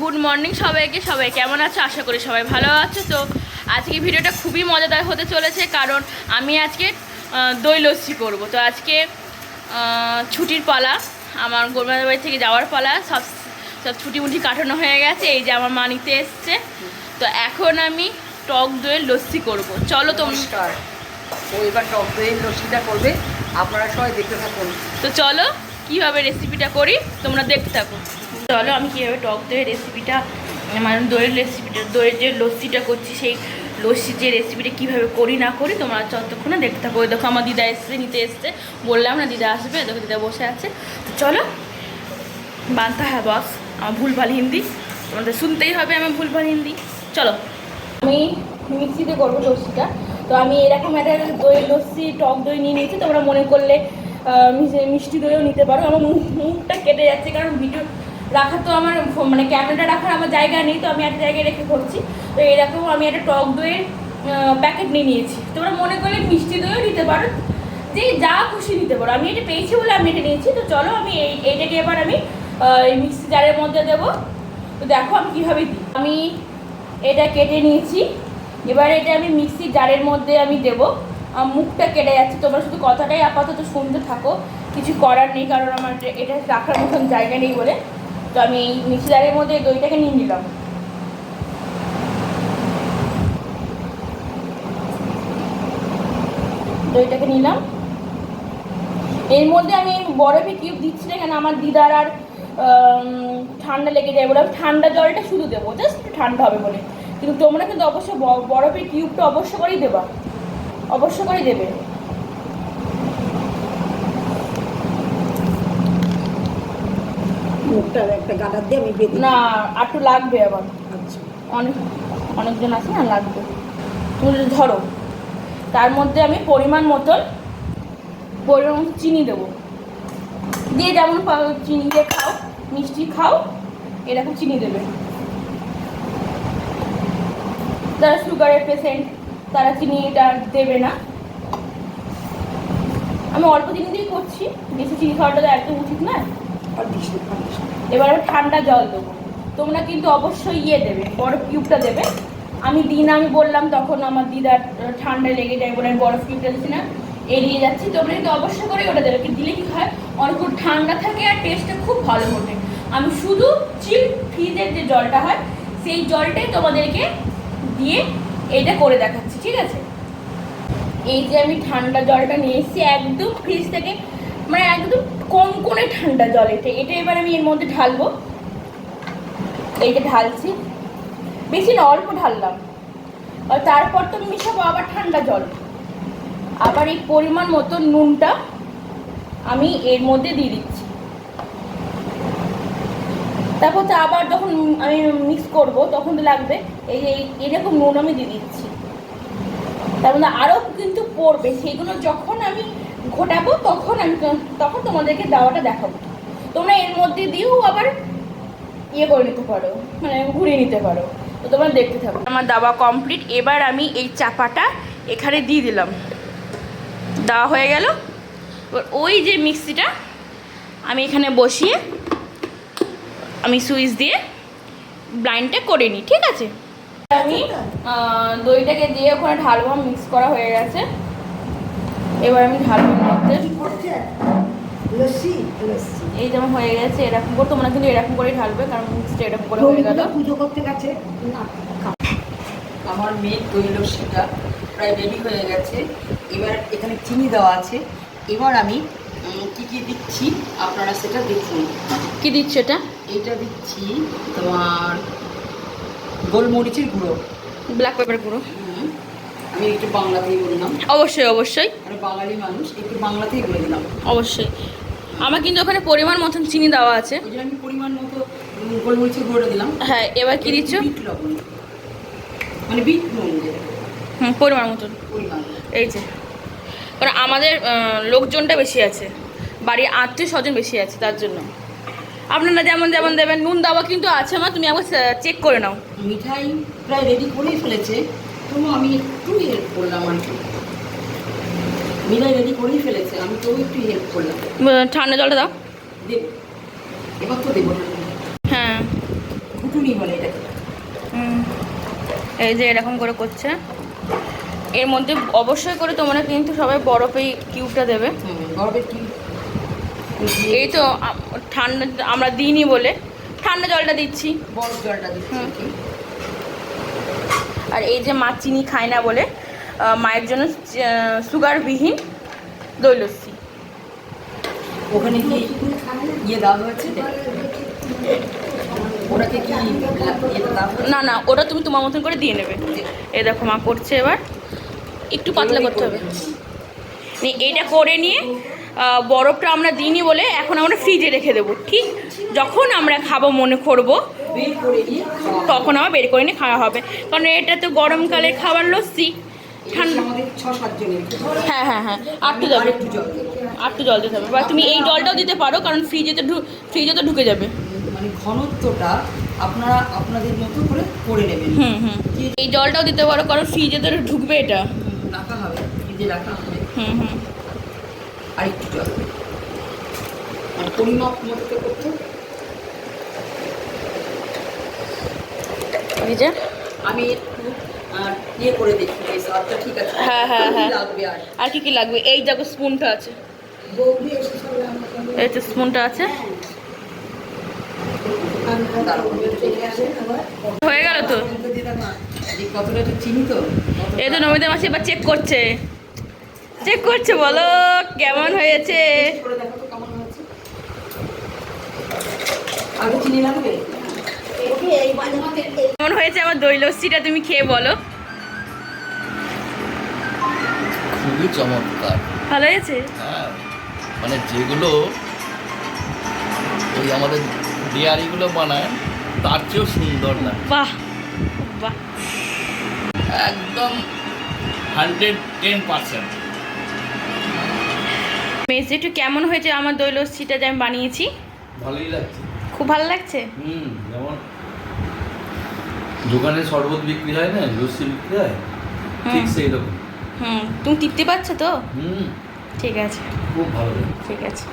Good morning সবাইকে। সবাই কেমন আছো? আশা করি সবাই ভালো আছো। তো আজকে ভিডিওটা খুবই মজাদার হতে চলেছে কারণ আমি আজকে দই লস্যি করব। তো আজকে ছুটির পালা আমার গোলমাদের বাড়ি থেকে যাওয়ার পালা সব সব ছুটি মুটি কাটানো হয়ে গেছে এই যে আমার মা নিতে এসছে। তো এখন আমি টক দইয়ের লস্যি করব। চলো তোমরা। নমস্কার। ও এবার টক দইয়ের লস্যিটা করবে আপনারা সবাই দেখতে থাকুন। তো চলো কীভাবে রেসিপিটা করি তোমরা দেখতে থাকো। চলো আমি কীভাবে টক দইয়ের রেসিপিটা মানে দইয়ের রেসিপিটা দইয়ের যে লস্যিটা করছি, সেই লস্যির যে রেসিপিটা কীভাবে করি, না করি, তোমরা ততক্ষণে দেখতে থাকো। দেখো আমার দিদা এসছে, নিতে এসছে। বললাম না, দিদা আসবে, দেখো দিদা বসে আছে। তো চলো বানতে হ্যাঁ বস আমার ভুলভাল হিন্দি। তোমাদের শুনতেই হবে আমার ভুলভাল হিন্দি। চলো। আমি মিক্সিতে করব লস্যিটা, তো আমি এরকম একটা দই লস্যি, টক দই নিয়ে নিয়েছি। তোমরা মনে করলে মিষ্টি দইও নিতে পারো। আমার মুখ- মুখটা কেটে যাচ্ছে, কারণ ভিডিও রাখা তো আমার মানে ক্যামেরাটা রাখার আমার জায়গা নেই, তো আমি একটা জায়গায় রেখে করছি তো এরকম আমি একটা টক দইয়ের প্যাকেট নিয়ে নিয়েছি। তোমরা মনে করলে মিষ্টি দইও নিতে পারো, যে যা খুশি নিতে পারো। আমি এটা পেয়েছি বলে আমি এটা নিয়েছি, তো চলো আমি এই, এইটাকে এবার আমি এই মিক্সি জারের মধ্যে দেবো। তো দেখো আমি কীভাবে দিই। আমি এটা কেটে নিয়েছি, এবার এটা আমি মিক্সি জারের মধ্যে আমি দেবো। মুখটা কেটে যাচ্ছে, তোমরা শুধু কথাটাই আপাতত শুনতে থাকো। কিছু করার নেই, কারণ আমার এটা রাখার মতন জায়গা নেই বলে। তো আমি এই মিক্সি মধ্যে দইটাকে নিয়ে নিলাম। দইটাকে নিলাম। এর মধ্যে আমি বরফে কিউব দিচ্ছি না কেন, আমার দিদার আর ঠান্ডা লেগে যায় বলে ঠান্ডা জলটা শুধু দেবো জাস্ট ঠান্ডা হবে বলে। কিন্তু তোমরা কিন্তু অবশ্যই বরফের কিউবটা অবশ্য করেই দেবা। অবশ্য করেই দেবে। মুখটা একটা গাডার দিয়ে আমি বেঁধে না একটু লাগবে আবার। আচ্ছা। অনেক অনেকজন আছে না লাগবে। তুমি ধরো তার মধ্যে আমি পরিমাণ মতন পরিমাণ মতো চিনি দেবো। দিয়ে যেমন চিনি দিয়ে খাও মিষ্টি খাও এরকম চিনি দেবে। যারা সুগারের পেশেন্ট তারা চিনিটা দেবে না। আমি অল্প চিনি দিয়েই করছি বেশি চিনি খাওয়াটা তো একদম উচিত না। আর না। এবার ঠান্ডা জল দেবো। তোমরা কিন্তু অবশ্যই ইয়ে দেবে, বরফ কিউবটা দেবে। আমি দিন, আমি বললাম তখন আমার দিদার ঠান্ডা লেগে যায় বলে বরফ কিউবটা দিচ্ছি না, এড়িয়ে যাচ্ছি। তোমরা কিন্তু অবশ্যই করে ওটা দেবে দিলে কি হয় অনেকক্ষণ ঠান্ডা থাকে আর টেস্টটা খুব ভালো ওঠে। আমি শুধু চিল ফ্রিজের যে জলটা হয়, সেই জলটাই তোমাদেরকে দিয়ে এটা করে দেখাচ্ছি, ঠিক আছে? এই যে আমি ঠান্ডা জলটা নিয়ে এসেছি, একদম ফ্রিজ থেকে মানে একদম কনকনে ঠান্ডা জল এটা এটা এবার আমি এর মধ্যে ঢালবো। এইটা ঢালছি। বেশি না, অল্প ঢাললাম। আর তারপর তো মিশাবো আবার ঠান্ডা জল। আবার এই পরিমাণ মতো নুনটা আমি এর মধ্যে দিয়ে দিচ্ছি। তারপর তো আবার যখন আমি মিক্স করব, তখন তো লাগবে। এই যে এরকম নুন আমি দিয়ে দিচ্ছি। তার মধ্যে আরও কিন্তু পড়বে। সেগুলো যখন আমি ঘোটাবো, তখন আমি তখন তোমাদেরকে দেওয়াটা দেখাবো। তোমরা এর মধ্যে দিয়েও আবার ইয়ে করে নিতে পারো মানে ঘুরিয়ে নিতে পারো। তো তোমরা দেখতে থাকো। আমার দাওয়া কমপ্লিট এবার আমি এই চাপাটা এখানে দিয়ে দিলাম। দেওয়া হয়ে গেল। এবার ওই যে মিক্সিটা আমি এখানে বসিয়ে আমি সুইচ দিয়ে ব্লাইন্ডটা করে নিই, ঠিক আছে? আমি দইটাকে দিয়ে ওখানে ঢালবো মিক্স করা হয়ে গেছে। এবার আমি ঢালবো মধ্যে। এই যেমন হয়ে গেছে এরকম করে তোমরা কিন্তু এরকম করেই ঢালবে কারণ মিক্সটা এরকম করে হয়ে গেল। পুজো করতে গেছে আমার মেয়ের দই লস্যিটা প্রায় রেডি হয়ে গেছে। এবার এখানে চিনি দেওয়া আছে। এবার আমি কি কি দিচ্ছি আপনারা সেটা দেখুন। কি দিচ্ছ এটা? এইটা দিচ্ছি তোমার গোলমরিচের গুঁড়ো। ব্ল্যাক পেপার গুঁড়ো। আমি একটু বাংলাতেই বললাম অবশ্যই অবশ্যই। আমি বাঙালি মানুষ একটু বাংলাতেই বলে দিলাম। অবশ্যই। আমার কিন্তু ওখানে পরিমাণ মতন চিনি দেওয়া আছে। ওই জন্য আমি পরিমাণ মতো গোলমরিচের গুঁড়োটা দিলাম। হ্যাঁ এবার কি দিচ্ছ? মানে বিট নুন হুম পরিমাণ মতন। এই যে। কারণ আমাদের লোকজনটা বেশি আছে। বাড়ির আত্মীয় স্বজন বেশি আছে তার জন্য। আপনারা যেমন যেমন দেবেন নুন দেওয়া কিন্তু আছে আমার তুমি একবার চেক করে নাও। মিঠাই প্রায় রেডি করেই ফেলেছে। তবু আমি একটু হেল্প করলাম আর কি। মিঠাই রেডি করেই ফেলেছে আমি তবু একটু হেল্প করলাম। ঠান্ডা জলটা দাও। দেব এবার তো দেবো। হ্যাঁ। কুটুনি বলে এটাকে। এই যে এরকম করে করছে। এর মধ্যে অবশ্যই করে তোমরা কিন্তু সবাই বরফেই কিউবটা দেবে। বরফের এই তো ঠান্ডা আমরা দিইনি বলে। ঠান্ডা জলটা দিচ্ছি। বরফ জলটা দিচ্ছি। আর এই যে মা চিনি খায় না বলে মায়ের জন্য সুগারবিহীন দই লস্যি ওখানে কি ইয়ে দেওয়া ইয়েটা দেওয়া না না ওটা তুমি তোমার মতন করে দিয়ে নেবে। এই দেখো মা করছে এবার। একটু পাতলা করতে হবে। এইটা করে নিয়ে বরফটা আমরা দিইনি বলে এখন আমরা ফ্রিজে রেখে দেবো। ঠিক যখন আমরা খাব মনে করব তখন আবার বের করে নিয়ে খাওয়া হবে। কারণ এটা তো গরমকালে খাবার লস্যি। ঠান্ডা। হ্যাঁ হ্যাঁ হ্যাঁ। আটটু যাবে একটু জল। দেবো। আটটু জল দিতে হবে। বা তুমি এই জলটাও দিতে পারো কারণ ফ্রিজে তো ফ্রিজে তো ঢুকে যাবে। মানে ঘনত্বটা আপনারা আপনাদের মতো করে করে নেবেন। হুম হুম। এই জলটাও দিতে পারো কারণ ফ্রিজে তো ঢুকবে এটা। হুম, রাখা হবে ফ্রিজে রাখা হবে। হুম হুম। আর একটু জল পরিমাপ মতো করতে এই যে। আমি একটু ইয়ে করে দেখি ঠিক আছে? হ্যাঁ, হ্যাঁ, হ্যাঁ। লাগবে আর? আর কি কি লাগবে? এই দেখো স্পুনটা আছে। এই তো স্পুনটা আছে। হয়ে গেল তো? এই তো? নমিতা মাসি এবার চেক করছে। চেক করছে বলো কেমন হয়েছে। আগে চিনি লাগবে? কেমন হয়েছে আমার দই লস্যিটা তুমি খেয়ে বলো? খুবই চমৎকার। ভালো হয়েছে? হ্যাঁ মানে যেগুলো ওই আমাদের ডেয়ারিগুলো বানায় তার চেয়েও সুন্দর লাগে। বাহ বাহ। একদম হান্ড্রেড টেন পার্সেন্ট। মেসি একটু কেমন হয়েছে আমার দই লস্যিটা যে আমি বানিয়েছি? ভালোই লাগছে। খুব ভালো লাগছে? হুম যেমন দোকানে শরবত বিক্রি হয় না লস্যি বিক্রি হয়? ঠিক সেই রকম হুম তুমি টিপতে পাচ্ছ তো? হুম। ঠিক আছে। খুব ভালো ঠিক আছে।